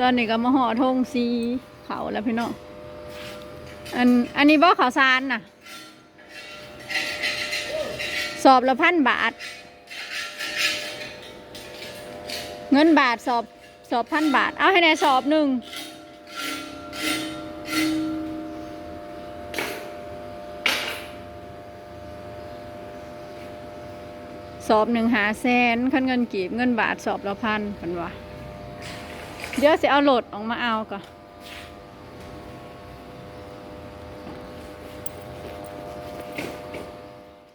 ตอนนี้ก็มาห่อทงสีเขาแล้วพี่น้องอันอันนี้บ่ข่าวสารน่ะ สอบละพันบาท เงินบาทสอบสอบพันบาท เอาให้ในสอบหนึ่งสอบหนึ่งหาแสนคันเงินกีบเงินบาทสอบละพันกันวะ เดี๋ยวจะเอาโหลดออกมาเอาก่อน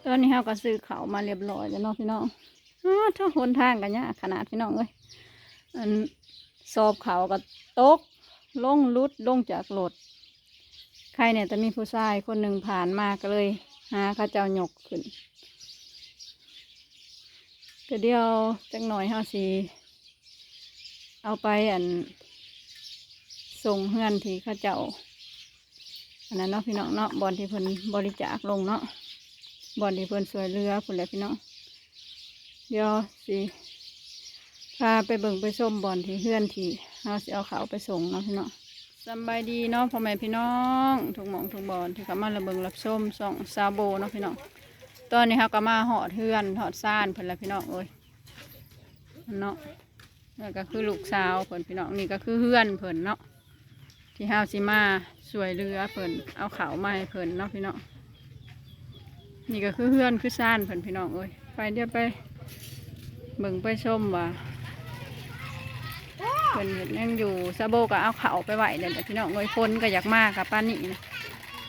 ตอนนี้เราก็ซื้อเขามาเรียบร้อยแล้วเนาะพี่น้องถ้าหนทางกันเนี่ยขนาดพี่น้องเลยอันสอบเขาก็ตกลงลุดลงจากรถใครเนี่ยจะมีผู้ชายคนหนึ่งผ่านมาก็เลย หาข้าเจ้าหยกขึ้นก็เดียวจักหน่อยเฮาสิ เอาไปอันส่งเฮือนที่ข้าเจ้าอันนั้นเนาะพี่น้องเนาะบอลที่เพิ่นบริจาคลงเนาะบอลที่เพิ่นสวยเรือพุ่นแหละพี่น้องเดี๋ยวสิพาไปเบิ่งไปส้มบอลที่เฮือนที่เฮาสิเอาเขาไปส่งเนาะพี่น้องสบายดีเนาะพ่อแม่พี่น้องทุกหมองทุกบอลที่เขามาระเบิงรับชมส่องซาโบเนาะพี่น้องตอนนี้เขาก็มาหอดเฮือนหอดซ่านเพิ่นแล้วพี่น้องเอ้ยเนาะ นี่ก็คือลูกสาวเพิ่นพี่น้องนี่ก็คือเฮือนเพิ่นเนาะที่ห้าวสิมาสวยเรือเพิ่นเอาเขามาให้เพิ่นเนาะพี่น้องนี่ก็คือเฮือนคือซ่านเพิ่นพี่น้องเอ้ยไปเดี๋ยวไปเบิ่งไปชมว่าเพิ่นยังอยู่ซาโบก็เอาเขาไปไหวเดี๋ยพี่น้องเอ้ยคนก็อยากมากกับป้านี่นะ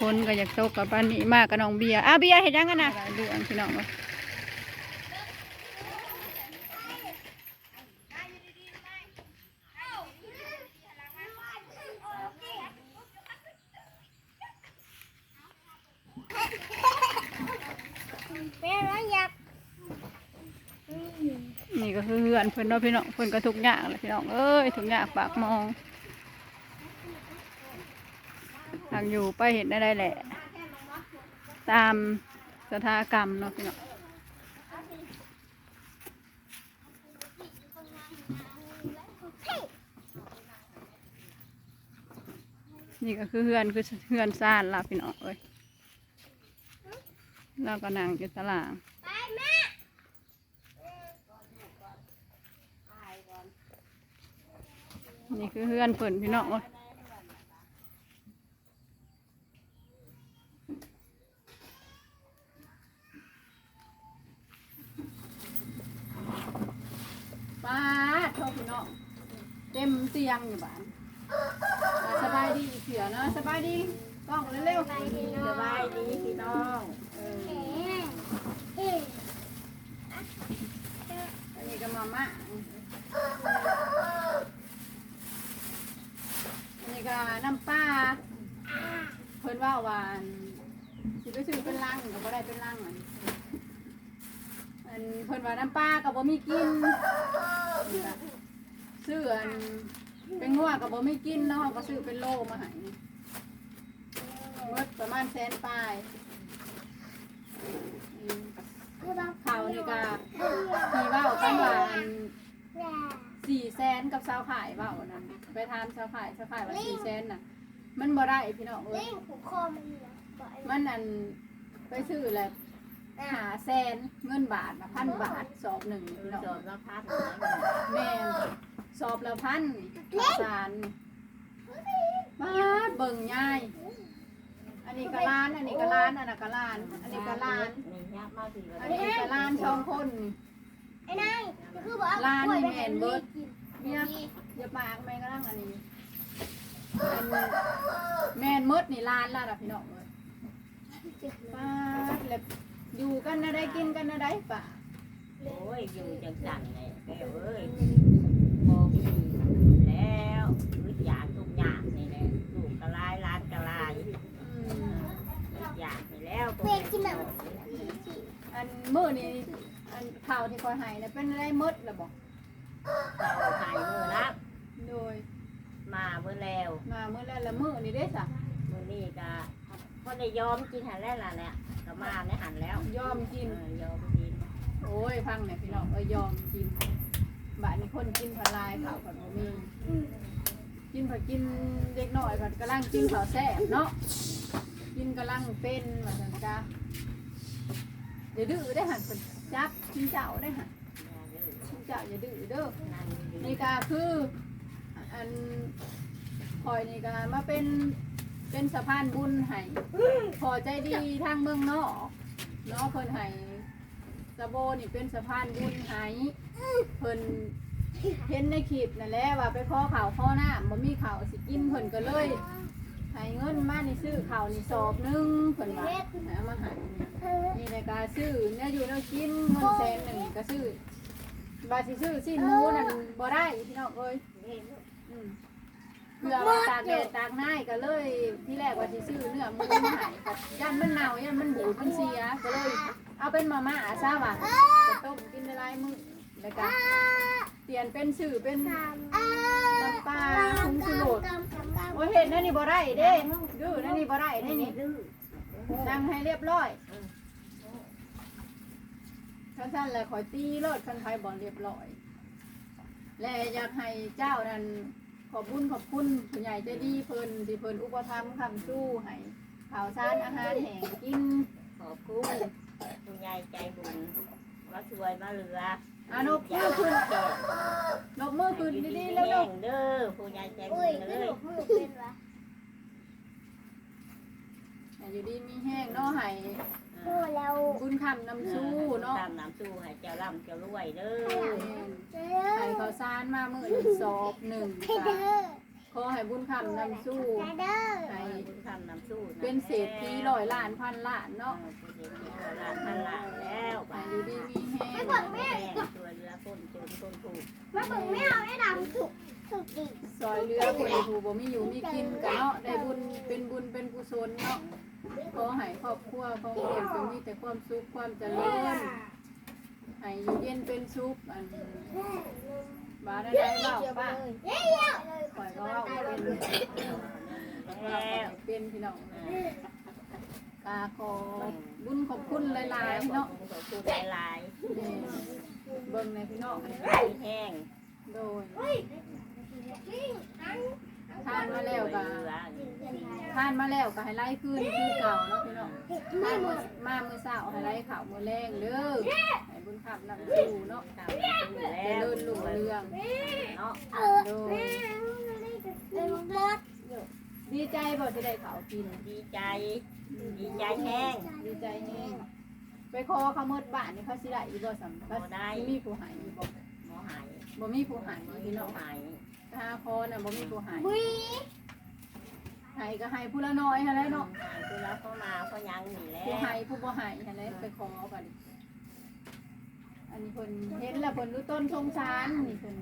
คนก็อยากตกกับป้านนี้มากกับน้องเบียร์อ้าเบียร์เห็นยังกันนะดูอันพี่น้องเอ้ย เป็นไรอยาก นี่ก็คื อเฮือนเพิ่อนเนาะพี่น้องเพิ่อนก็ทุกอย่างเลยพี่น้องเอ้ยทุกอย่างปากมองทางอยู่ไปเห็นได้แหละ ตามสถานกรรมเนาะพี่น้องนี่ก็คือเฮือนคือเฮือนซ่านลาพี่น้องเอ้ยแล้วก็นั่งอยู่ตาราง ไปแม่ นี่คือเฮือนเพิ่นพี่น้องเอ้ยป้าโทษพี่น้องเต็มเตียงอยู่บ้านอ่าสบายดีอีกเถื่อเนาะสบายดีกล้องเร็วๆสบายดีสบายดีพี่น้องเออเอ๋เอ๋อันนี้ก็มาม่า อันนี้ำปลาเพิ่นว่าหวานสิไปซื้อเป็นลังก็บ่ได้เป็นลังอันอันเพิ่นว่าน้ำปลาก็บ่มีกินซื้ออันเป็นงัวก็บ่มีกินเนาะก็ซื้อเป็นโลมาให้หมดประมาณแสนปลายอืมข้าวนี่ก็มีเว้ากันว่าอัน สี่แสนกับสาวขายเปล่านั้นไปทานสาวขายสาวขายว่าสี่แสนน่ะ มันบ่ได้พี่น้องเอ้เล่ยนผูกคอมันเหรอบอกไอ้มันนั่นไปซื้อแหละหาแสนเงินบาทนะพันบาทสอบหนึ่งพี่น้องจบแล้วพักแม่นสอบละพันสารมาดเบิ่งง่าย อันนี้ก็ล้าน อันนี้ก็ล้านอันนั้นก็ล้าน อันนี้ก็ล้านนี่ยับมาสิอันนี้ก็ล้านช่องคนนี่ ไอ้นายคือบอกเอาร้านกล้วยนี่ไปแม่ให้นลูเบิกดกินเนี่ยอย่าปากแม่ก็ร่างอันนี้อันแม่นมดนี่ล้านละล่ะพี่น้องเลยป้าดแล้วอยู่กันนะได้กินกันนะได้ป่ะโอ้ยอยู่จังจังเลยแกเอ้ยโมมีแล้ววิทยาทุกอย่างนี่แหละลูกกระลายร้านกระลายอืมทุกอย่างนี่แล้วเป็ดกินแบบอันมือนี่ อันข่าวที่คอยใหายนะเป็นอะไรมดละบอกเราหายมือนะโดยมาเมื่อแล้วมาเมื่อแล้วละมือนี่ได้สะมือนี่ก็พอได้ยอมกินหันแล้วล่ะเนี่ยก็มาในหันแล้วยอมกิน เออยอมกินโอ้ยพังเนี่ยพี่น้องเอ้ยยอมกินบาดนี้คนกินพลายข่าวก่อนบ่มีผัดกินเด็กหน่อยผัดกำลังกินข้าวแซ่บเนาะกินกำลังเป็นว่าซั่นจ้าอย่าดื้อได้อหันเพิ่นจับ กินเจ้าได้อหันกินเจ้าอย่าดื้อเด้อนี่ก็คืออันคอยนี่ก็มาเป็นเป็นสะพานบุญให้พอใจดีทางเมืองนอกเนาะเพิ่นให้สะโบนี่เป็นสะพานบุญให้เพิ่นเห็นในคลิปนั่นแหละว่าไปขอข่าวขอหน้ำบ่มีข่าวสิกินเพิ่นก็เลย ให้เงินมานี่ซื้อข่าวนี่สอบหนึงเพิ่นว่าให้เอามาให้นี่ในการซื้อเนี่ยอยู่แล้วกินเงินแสนหนึ่งก็ซื้อบาสิซื้อสิ้นหมูนั่นบ่ได้พี่น้องเอ้ยอืมเพื่อว่าตากแดดตากหน้ายก็เลยที่แรกว่าสิซื้อเนื้อหมูมาให้กับย่านมันเน่าย่านมันบูดมันเสียก็เลย เอาเป็นมาม่าซะว่ะจะต้มกินในลายมือแล้วก็ เปลี่ยนเป็นสื่อเป็นน้ำปลาคุงสุโรดโอ้ยเห็นนั่นนี่บ่ได้เด้ดูนั่นนี่บ่ได้เด้นี่นั่งให้เรียบร้อยสั้นๆเลยขอยตีรถคันไฟบอลเรียบร้อย และอยากให้เจ้านั้นขอบคุญขอบคุณผู้ใหญ่ใจดีเพิ่นที่เพิ่นอุปถัมภ์คำสู้ให้ข่าวสารอาหารแห้งกินขอบคุณผู้ใหญ่ใจบุญมาช่วยมาเหลือ อานกมือขึ้นนกมือขึ้นดีๆแล้วนกเด้อผู้ใหญ่ใจบุอุ้ยญกเลระยดูกมือเป็นวะอยู่ดีมีแห้งเนาะให้พูดแล้วบุญคำนำสู้เนาะตามน้ำสู้ให้เจ้าร่ำเจ้ารวยเด้อเจ้ให้ข้าวสารมามื้อหนึ่งสอบหนึ่งเด้จ้ะ อขอให้บุญคำนำสู้ เด้อให้บุญคำน้ำสู้เป็นเศรษฐีร้อยล้านพันล้านเนาะเป็นเศรษฐีร้อยล้านพันล้านแล้วให้อยู่ดีมีแห้งแม่ช่วยเหลือคนจนคนถูกมาเบิ่งไม่เอาได้ดำสุกสุกดีซอยเรือคนผู้บ่มีอยู่มีกินกันเนาะได้บุญเป็นบุญเป็นกุศลเนาะขอให้ครอบครัวของเด็กจงมีแต่ความสุขความเจริญให้อยู่เย็นเป็นสุขอัน บาได้ได้เล่าป้าปล่อยก็เล่าเป็นแล้วเป็นพี่น้องกาขอบุญขอบคุณหลายๆเนาะขอบคุณหลายนี่เบิ่งในพี่น้องๆแห้งโดย ทานมาแล้วก็ทานมาแล้วก็ให้ไล่คืนคือเก่าเนาะพี่น้องทานมามามื้อเช้าให้ไล่ข้าวมือแรงเด้อให้บุญขับนำสู่เนาะเจริญรุ่งเรืองเนาะโดยดีใจบ่ที่ได้ข้าวกินดีใจ ดีใจแห้งดีใจแห้งไปขอเขาเมิดบ้านนี่เขาสิได้อีกบ่สำคัญมีผู้หายบ่หมอหายบ่มีผู้หายหมพี่น้องหาย ถ้าคอน่ะบ่มีผู้ใหายวิให้ก็ให้ผู้ละน้อยหั่นแหละเนาะหายคือแล้วเขามาเขายังหนีแล้ผู้วให้ผู้บ่ให้หั่นแหละไปขอกันอันนี้เพิ่นเห็นแล้วเพิ่นรู้ต้นสงสารนี่เพิ่น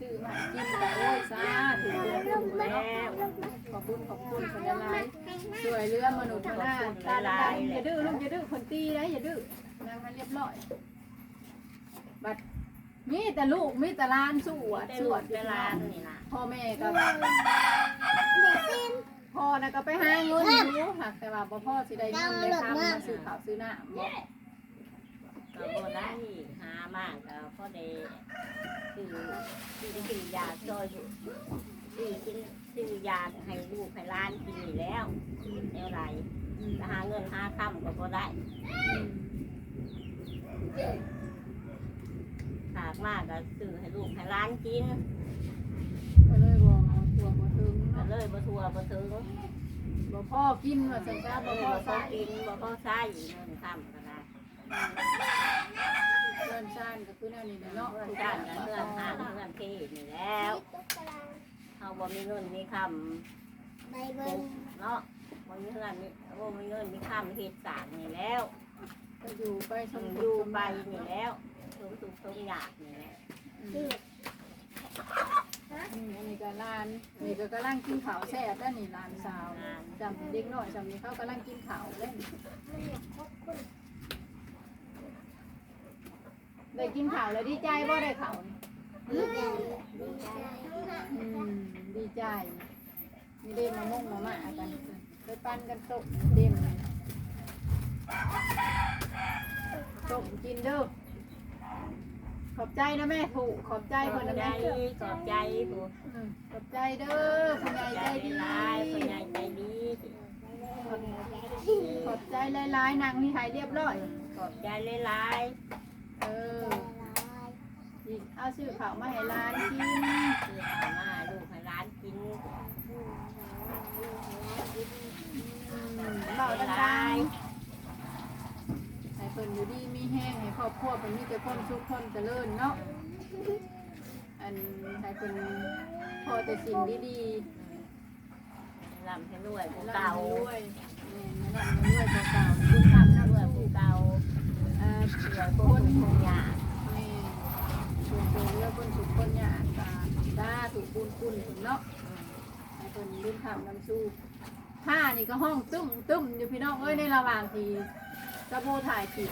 ซื้อมาให้กินก็โอ้ยสาธุเพิ่นรู้แล้วขอบคุณขอบคุณเพิ่นหลายๆช่วยเหลือมนุษย์ทั้งหน้าตาดำอย่าดื้อลูกอย่าดื้อคนตีนะอย่าดื้อนางให้เรียบร้อยบัด มีแต่ลูกมีแต่หลานสู้อะได้สหลววดดเวเวลาลานี่นะพ่อแม่ก็เด็กเป็นพ่อน่ะก็ไปหาเงินอยู่หากแต่ว่าบ่พ่อสิได้เงินได้คำมาซื้อข้าวซื้อน้ำบ่ก็บ่ได้หามากก็พอได้คือคือคือยาซอยอยู่คือกินคือยาให้ลูกให้หล้านกินนี่แล้วแนวไรอืมจะหาเงินหาคำก็บ่ได้หากมากก็ซื้อให้ลูกให้หล้านกินก็เลยบ่เอาตัวบ่ถึงก็เลยบ่ทัวบ่ถึงบ่พ่อกินว่าซั่นจ้าบ่บ่พพ่ออใส่กินบ่พอใช้เงินคำก็ได้เพื่อนซ่านก็คือแนวนี้แหละเนาะเพื่อนจ้างกันเพื่อนหาเพื่อนที่นี่แล้วเฮาบ่มีเงินมีคใบำเบิ้งเนาะบ่มีเงินมีบ่มีเงินมีคำเฮ็ดสร้างนี่แล้ว ก็อยู่ไปสต้อมงทุอยู่กข์ไปนี่แล้วส มทุกสมยากนี่แหละอืมนี่อันนี้ก็หลานนี่ก็กำลังกินข้าวแซ่บแล้วนี่หลานสาวจำเด็กน้อยจำนี้เขากำลังกินข้าวเล่นได้กินข้าวแล้วดีใจบ่ได้ข้าวนี่ดีใจดีใจอืมดีใจมีเด่นมามุ่งมามากันไปปั้นกันตกเด่นตกกินเด้อ ขอบใจนะแม่ถูกขอบใจขคอนบนะใจแม่ขอบใจผู้อืมขอบใจเด้อคุณยายใจดีหลายผู้ใหญ่ใจดีขอบใจหลายๆนางนี่หายเรียบร้อย ขอบใจหลายเอออีกเอาซื้อข้าวมาให้ร้านกินๆที่เอามาลูกให้ร้านกินอืมเบาดังๆ ให้เพิ่นอยู่ดีมีแห้งให้ครอบครัวเพิ่นมีแต่ความสุขความเจริญเนาะอันให้เพิ่นพอแต่สิ่งดีลำให้รวยผู้ร่ำเก่าให้รวยแม่นร่ำให้รวยเก่าๆบุญธรรมรนำวยสู่ผู้เก่าเอ่อรวยคนคงยากแม่ส่วนตัวเรื่องคนสุขคนยากตาตาถูกปูนปุนถึงเนาะให้เพิ่นบุญธรรมนำสู่ผ้านี่ก็ห้องตึ้มตึ้มอยู่พี่น้องเอ้ยในระหว่างที่ กระโบถ่ายขีด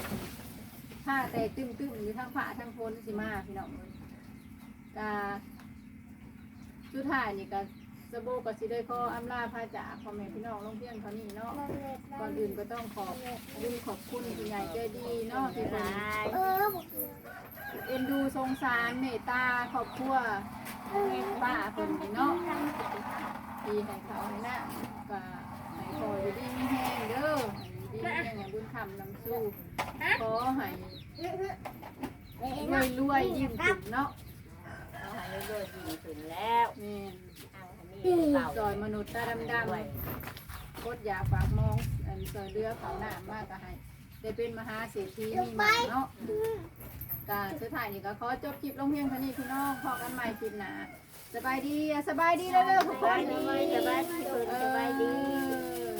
ผ้าแต่ตึ้มตึ้มอยู่ทั้งผ้าทั้งพนสิมาพี่น้องเอ้ยกาสุดท้ายนี่ก็สโบกับสิได้ขออำลาพาจากพ่อแม่พี่น้องลงเพียงเท่านี้เนาะก่อนอื่นก็ต้องขอบคุญขอบคุณคุณยายใจดีเนาะที่หเพิ่นเอ็นดูสงสารเมตตาครอบครัวป้าพิ่นนี่เนาะดีให้เขาให้หน้าก็ให้คอยอยู่ดีไมีแห้งเด้อ อยู่ดีมีแห้งบุญคำนำสู้ขอให้รวยรวยยิ้มขึ้นเนาะเอาให้รวยดีขึ้นแล้วแม่นเอาให้มีเก่าซอยมนุษย์ตาดำด้วยๆกดยาฝากมองอันซอยเรือเขาหน้ามากก็ให้ได้เป็นมหาเศรษฐีมีหมาเนาะการสุดท้ายนี่ก็ขอจบคลิปลงเพียงเท่านี้พี่น้องพอกันใหม่คลิปหน้าสบายดีอะสบายดีเด้อทุกสบายดีสบายดีสบายดี